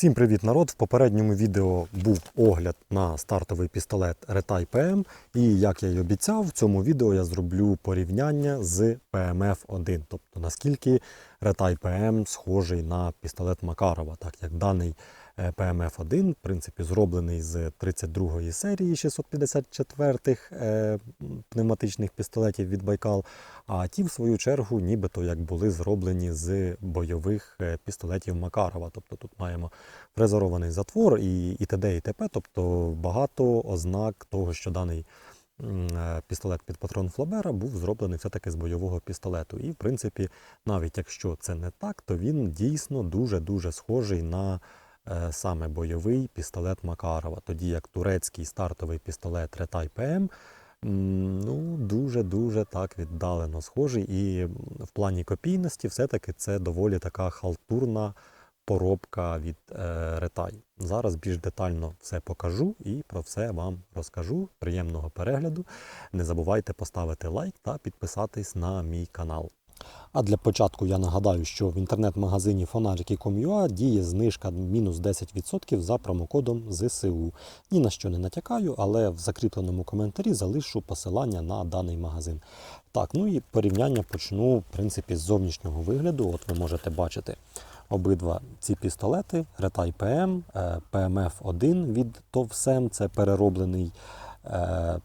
Всім привіт, народ! В попередньому відео був огляд на стартовий пістолет Retai PM. І як я й обіцяв, в цьому відео я зроблю порівняння з PMF-1. Тобто наскільки Retai PM схожий на пістолет Макарова, так як даний е, PMF-1 в принципі зроблений з 32-ї серії 654-х е, пневматичних пістолетів від Байкал. А ті, в свою чергу, нібито як були зроблені з бойових е, пістолетів Макарова. Тобто тут маємо фрезерований затвор і, і т.д. і т.п. Тобто багато ознак того, що даний пістолет під патрон Флабера був зроблений все-таки з бойового пістолету. І, в принципі, навіть якщо це не так, то він дійсно дуже-дуже схожий на саме бойовий пістолет Макарова. Тоді як турецький стартовий пістолет Retai PM М, Ну, дуже-дуже так віддалено схожий. І в плані копійності все-таки це доволі така халтурна поробка від е, Ретай. Зараз більш детально все покажу і про все вам розкажу. Приємного перегляду. Не забувайте поставити лайк та підписатись на мій канал. А для початку я нагадаю, що в інтернет-магазині Fonariki.com.ua діє знижка мінус 10% за промокодом ЗСУ. Ні на що не натякаю, але в закріпленому коментарі залишу посилання на даний магазин. Так, ну і порівняння почну в принципі з зовнішнього вигляду. От ви можете бачити обидва ці пістолети Retai PM, е, PMF-1 від TOVSEM, це перероблений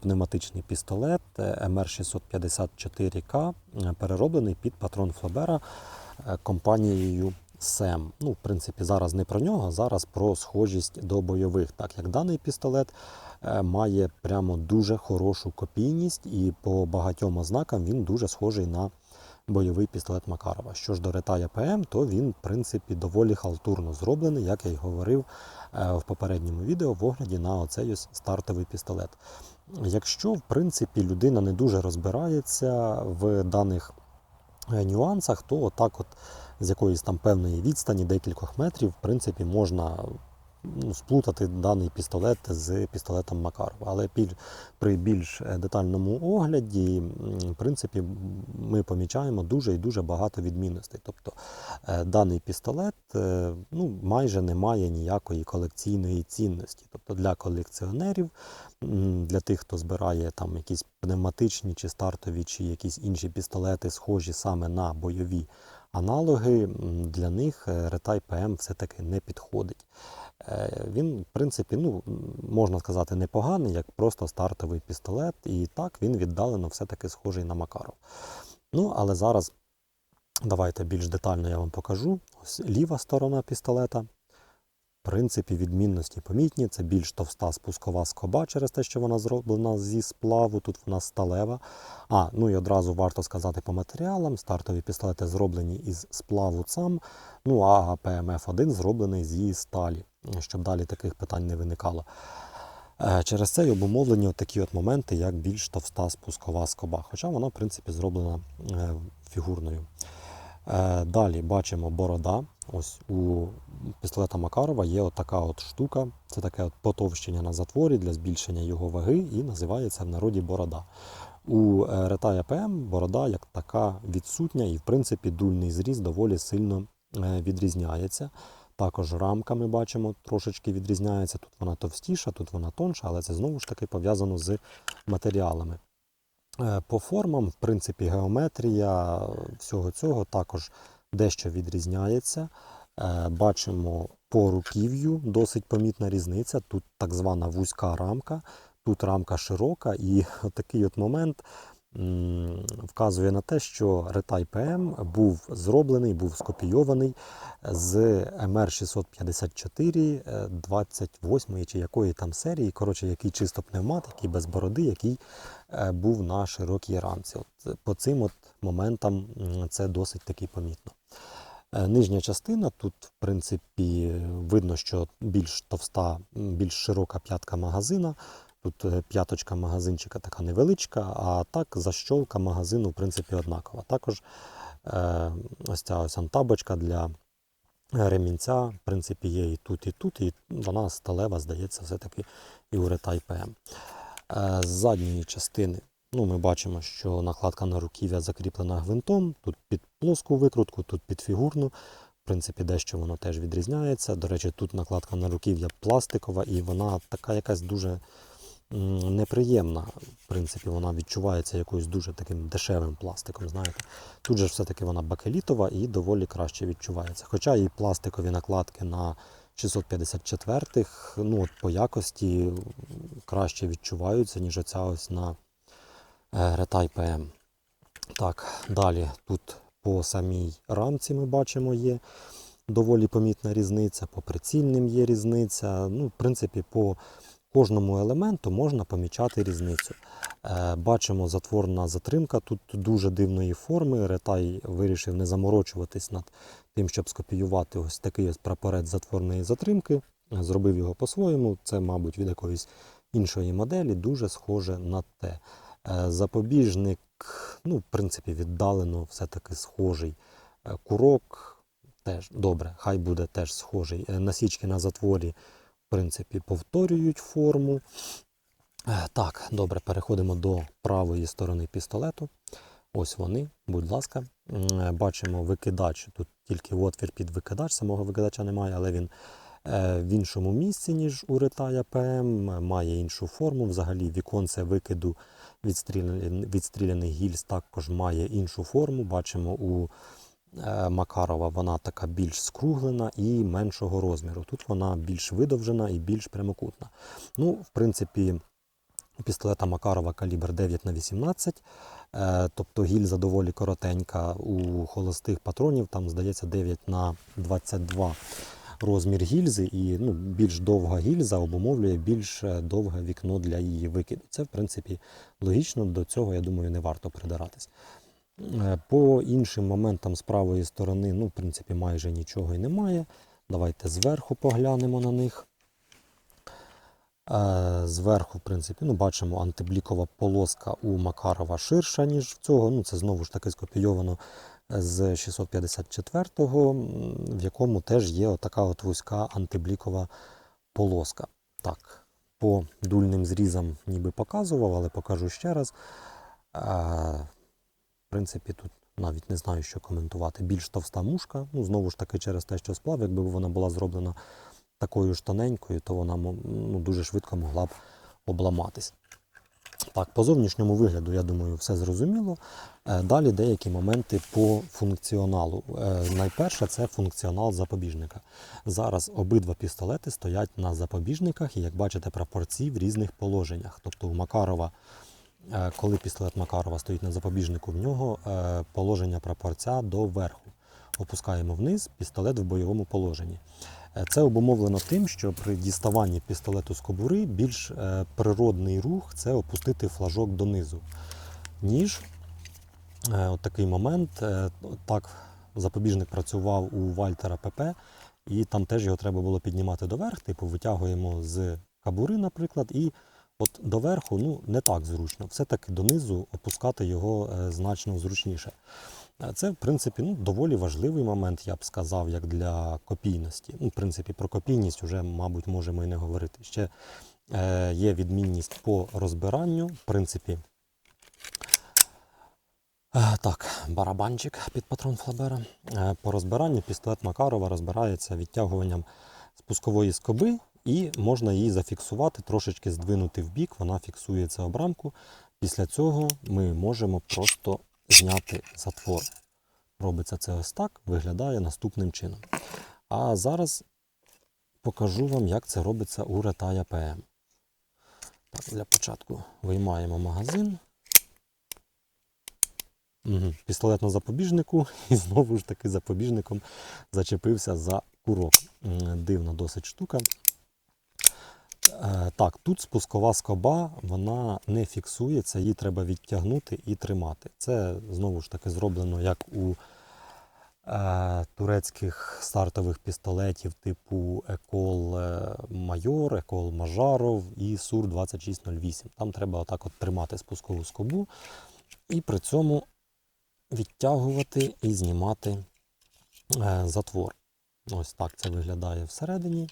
пневматичний пістолет е, MR654K, е, перероблений під патрон Флабера е, компанією СЕМ. Ну, в принципі, зараз не про нього, зараз про схожість до бойових, так як даний пістолет е, має прямо дуже хорошу копійність, і по багатьом ознакам він дуже схожий на бойовий пістолет Макарова. Що ж до ретая ПМ, то він, в принципі, доволі халтурно зроблений, як я й говорив е, в попередньому відео в огляді на оцей ось стартовий пістолет. Якщо, в принципі, людина не дуже розбирається в даних е, нюансах, то отак от з якоїсь там певної відстані, декількох метрів, в принципі, можна сплутати даний пістолет з пістолетом Макарова. Але при більш е, детальному огляді, в принципі, ми помічаємо дуже і дуже багато відмінностей. Тобто е, даний пістолет е, ну, майже не має ніякої колекційної цінності. Тобто для колекціонерів, для тих, хто збирає там якісь пневматичні чи стартові, чи якісь інші пістолети, схожі саме на бойові аналоги, для них Retai PM все-таки не підходить. Е, Він, в принципі, ну, можна сказати, непоганий, як просто стартовий пістолет, і так він віддалено все-таки схожий на Макаров. Ну, але зараз давайте більш детально я вам покажу. Ось ліва сторона пістолета. В принципі, відмінності помітні. Це більш товста спускова скоба через те, що вона зроблена зі сплаву. Тут вона сталева. А, ну і одразу варто сказати по матеріалам. Стартові пістолети зроблені із сплаву ЦАМ. Ну а ПМФ-1 зроблений з її сталі, щоб далі таких питань не виникало. Е, Через це й обумовлені такі от моменти, як більш товста спускова скоба. Хоча вона, в принципі, зроблена е, фігурною. Е, Далі бачимо борода. Ось у пістолета Макарова є така от штука. Це таке от потовщення на затворі для збільшення його ваги і називається в народі борода. У Ретая ПМ борода як така відсутня, і в принципі дульний зріз доволі сильно відрізняється. Також рамка ми бачимо трошечки відрізняється. Тут вона товстіша, тут вона тонша, але це знову ж таки пов'язано з матеріалами. Е, По формам, в принципі, геометрія всього цього також дещо відрізняється. Е, Бачимо по руків'ю досить помітна різниця. Тут так звана вузька рамка, тут рамка широка, і такий от момент вказує на те, що Retai PM був зроблений, був скопійований з MR654 е, 28 чи якої там серії, коротше, який чисто пневмат, який без бороди, який е, був на широкій рамці. От е, по цим от моментам це досить таки помітно. Е, Нижня частина тут, в принципі, видно, що більш товста, більш широка п'ятка магазина. Тут е, п'яточка магазинчика така невеличка, а так защолка магазину, в принципі, однакова. Також е, ось ця ось антабочка для ремінця, в принципі, є і тут, і тут, і вона сталева, здається, все-таки і у Retai PM. Е, З задньої частини ну, ми бачимо, що накладка на руків'я закріплена гвинтом, тут під плоску викрутку, тут під фігурну. принципі, дещо воно теж відрізняється. До речі, тут накладка на руків'я пластикова, і вона така якась дуже неприємна. В принципі, вона відчувається якоюсь дуже таким дешевим пластиком. Знаєте, тут же все-таки вона бакелітова і доволі краще відчувається. Хоча і пластикові накладки на 654-х, ну от по якості краще відчуваються, ніж оця ось на е, Retai PM. Так, далі тут по самій рамці ми бачимо є доволі помітна різниця, по прицільним є різниця. Ну, в принципі, по кожному елементу можна помічати різницю. Е, бачимо затворна затримка тут дуже дивної форми. Ретай вирішив не заморочуватись над тим, щоб скопіювати ось такий ось прапорець затворної затримки. Зробив його по-своєму. Це, мабуть, від якоїсь іншої моделі, дуже схоже на те. Е, Запобіжник, ну, в принципі, віддалено все-таки схожий. Е, Курок теж добре, хай буде теж схожий. Насічки на затворі, принципі, повторюють форму. Е, Так, добре, переходимо до правої сторони пістолету. Ось вони, будь ласка. Е, Бачимо викидач. Тут тільки отвір під викидач, самого викидача немає, але він е, в іншому місці, ніж у Retaya PM, має іншу форму. Взагалі віконце викиду відстріляних гільз також має іншу форму. Бачимо у Макарова вона така більш скруглена і меншого розміру. Тут вона більш видовжена і більш прямокутна. Ну, в принципі, у пістолета Макарова калібр 9 на 18, е, тобто гільза доволі коротенька. У холостих патронів там, здається, 9 на 22 розмір гільзи, і ну, більш довга гільза обумовлює більш е, довге вікно для її викиду. Це, в принципі, логічно, до цього, я думаю, не варто придиратись. Е, По іншим моментам з правої сторони, ну, в принципі, майже нічого і немає. Давайте зверху поглянемо на них. Е, Зверху, в принципі, ну, бачимо, антиблікова полоска у Макарова ширша, ніж в цього. Ну, це знову ж таки скопійовано з 654-го, в якому теж є отака от вузька антиблікова полоска. Так, по дульним зрізам ніби показував, але покажу ще раз. Принципі, тут навіть не знаю, що коментувати. Більш товста мушка. Ну, знову ж таки, через те, що сплав, якби вона була зроблена такою ж тоненькою, то вона ну, дуже швидко могла б обламатись. Так, по зовнішньому вигляду, я думаю, все зрозуміло. Е, Далі деякі моменти по функціоналу. Е, Найперше це функціонал запобіжника. Зараз обидва пістолети стоять на запобіжниках, і як бачите, прапорці в різних положеннях. Тобто у Макарова, коли пістолет Макарова стоїть на запобіжнику, в нього е, положення прапорця до верху. Опускаємо вниз пістолет в бойовому положенні. Е, Це обумовлено тим, що при діставанні пістолету з кобури більш е, природний рух це опустити флажок донизу, ніж е, от такий момент. е, Так запобіжник працював у Вальтера ПП, і там теж його треба було піднімати доверх, типу витягуємо з кабури, наприклад, і от доверху ну, не так зручно. Все-таки донизу опускати його е, значно зручніше. Е, Це, в принципі, ну, доволі важливий момент, я б сказав, як для копійності. Ну, в принципі, про копійність вже, мабуть, можемо і не говорити. Ще е, є відмінність по розбиранню. В принципі, е, так, барабанчик під патрон Флабера. По розбиранню пістолет Макарова розбирається відтягуванням спускової скоби, і можна її зафіксувати, трошечки здвинути в бік, вона фіксується об рамку. Після цього ми можемо просто зняти затвор. Робиться це ось так, виглядає наступним чином. А зараз покажу вам, як це робиться у Retaya PM. Так, для початку виймаємо магазин. Пістолет на запобіжнику, і знову ж таки запобіжником зачепився за курок. Дивна досить штука. Е, Так, тут спускова скоба, вона не фіксується, її треба відтягнути і тримати. Це знову ж таки зроблено як у е, турецьких стартових пістолетів типу Екол е, Майор, Екол Мажаров і Сур 2608. Там треба отак от тримати спускову скобу і при цьому відтягувати і знімати е, затвор. Ось так це виглядає всередині.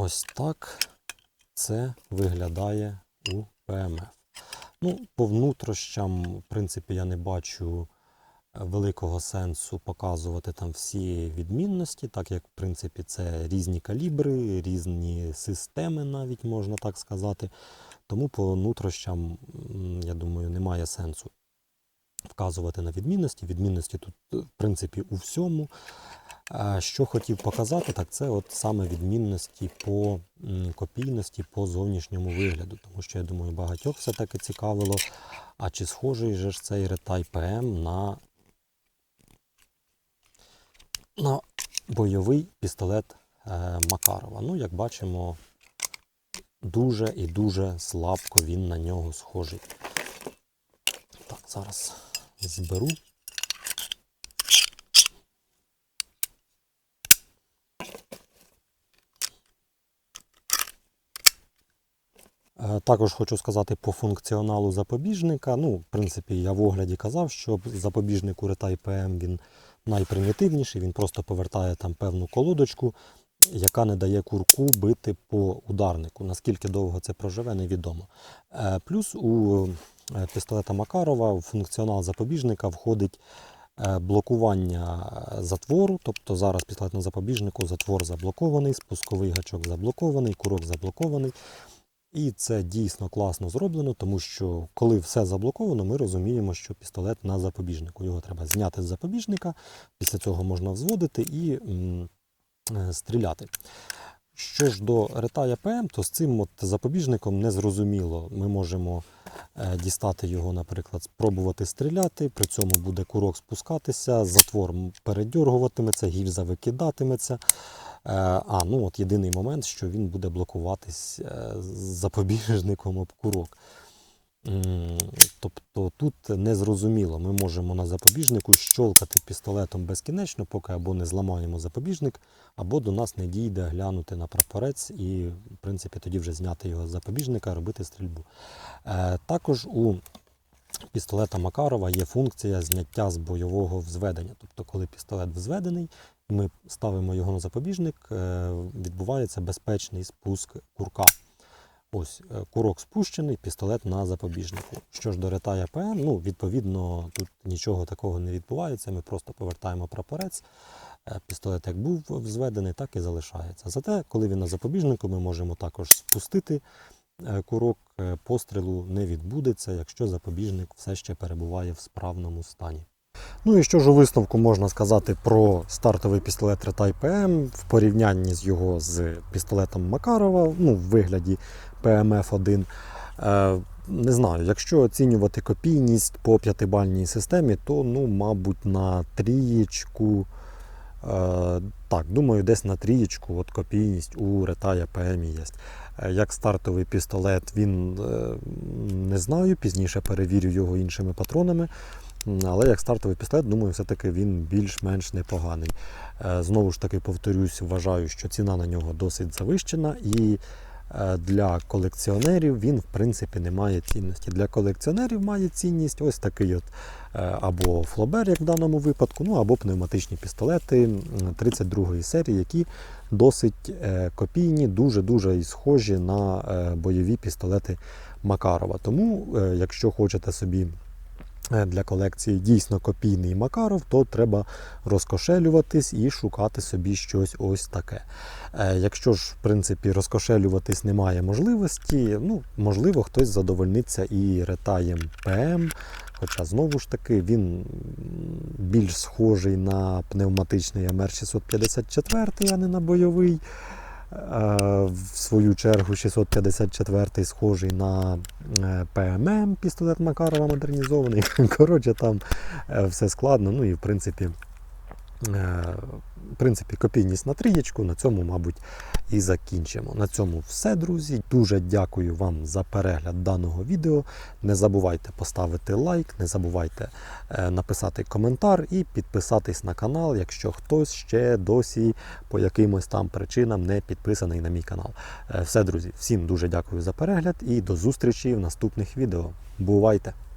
Ось так це виглядає у ПМФ. Ну, по внутрішням, в принципі, я не бачу великого сенсу показувати там всі відмінності, так як в принципі це різні калібри, різні системи, навіть можна так сказати. Тому по нутрощам, м, я думаю, немає сенсу вказувати на відмінності. Відмінності тут, е, в принципі, у всьому. Що хотів показати, так це от саме відмінності по копійності, по зовнішньому вигляду. Тому що я думаю, багатьох все-таки цікавило, а чи схожий же ж цей Ретай ПМ на, на бойовий пістолет е, Макарова. Ну, як бачимо, дуже і дуже слабко він на нього схожий. Так, зараз зберу. Е, Також хочу сказати по функціоналу запобіжника. Ну, в принципі, я в огляді казав, що запобіжник у Retai PM він найпримітивніший, він просто повертає там певну колодочку, яка не дає курку бити по ударнику. Наскільки довго це проживе, невідомо. Е, Плюс у е, пістолета Макарова в функціонал запобіжника входить е, блокування затвору. Тобто зараз пістолет на запобіжнику затвор заблокований, спусковий гачок заблокований, курок заблокований. І це дійсно класно зроблено, тому що коли все заблоковано, ми розуміємо, що пістолет на запобіжнику. Його треба зняти з запобіжника, після цього можна взводити і стріляти. Що ж до ретая ПМ, то з цим от запобіжником не зрозуміло. Ми можемо е, дістати його, наприклад, спробувати стріляти, при цьому буде курок спускатися, затвор передьоргуватиметься, гільза викидатиметься. Е, А, ну от єдиний момент, що він буде блокуватись е, запобіжником об курок. М, Тобто тут незрозуміло. Ми можемо на запобіжнику щолкати пістолетом безкінечно, поки або не зламаємо запобіжник, або до нас не дійде глянути на прапорець і, в принципі, тоді вже зняти його з запобіжника, робити стрільбу. Е, Також у пістолета Макарова є функція зняття з бойового взведення. Тобто, коли пістолет взведений, ми ставимо його на запобіжник, е, відбувається безпечний спуск курка. Ось е, курок спущений, пістолет на запобіжнику. Що ж до ретая ПМ, ну відповідно тут нічого такого не відбувається. Ми просто повертаємо прапорець. Е, Пістолет як був взведений, так і залишається. Зате, коли він на запобіжнику, ми можемо також спустити е, курок, пострілу не відбудеться, якщо запобіжник все ще перебуває в справному стані. Ну і що ж у висновку можна сказати про стартовий пістолет Retai PM в порівнянні з його з пістолетом Макарова, ну, в вигляді PMF-1. Е, не знаю, якщо оцінювати копійність по п'ятибальній системі, то, ну, мабуть, на трієчку. Е, так, думаю, десь на трієчку от копійність у Retaya PM є. Як стартовий пістолет, він е, не знаю, пізніше перевірю його іншими патронами. Але як стартовий пістолет, думаю, все-таки він більш-менш непоганий. Знову ж таки, повторюсь, вважаю, що ціна на нього досить завищена, і для колекціонерів він, в принципі, не має цінності. Для колекціонерів має цінність ось такий от е, або флобер, як в даному випадку, ну або пневматичні пістолети 32-ї серії, які досить е, копійні, дуже-дуже схожі на е, бойові пістолети Макарова. Тому, е, якщо хочете собі е, для колекції дійсно копійний Макаров, то треба розкошелюватись і шукати собі щось ось таке. Е, Якщо ж, в принципі, розкошелюватись немає можливості, ну, можливо, хтось задовольниться і ретаєм ПМ. Хоча, знову ж таки, він більш схожий на пневматичний МР-654, а не на бойовий. Е, В свою чергу 654-й схожий на е, ПММ, пістолет Макарова модернізований. Коротше, там е, все складно. Ну і в принципі, в принципі, копійність на трієчку. На цьому, мабуть, і закінчимо. На цьому все, друзі. Дуже дякую вам за перегляд даного відео. Не забувайте поставити лайк, не забувайте е, написати коментар і підписатись на канал, якщо хтось ще досі по якимось там причинам не підписаний на мій канал. Е, Все, друзі, всім дуже дякую за перегляд і до зустрічі в наступних відео. Бувайте!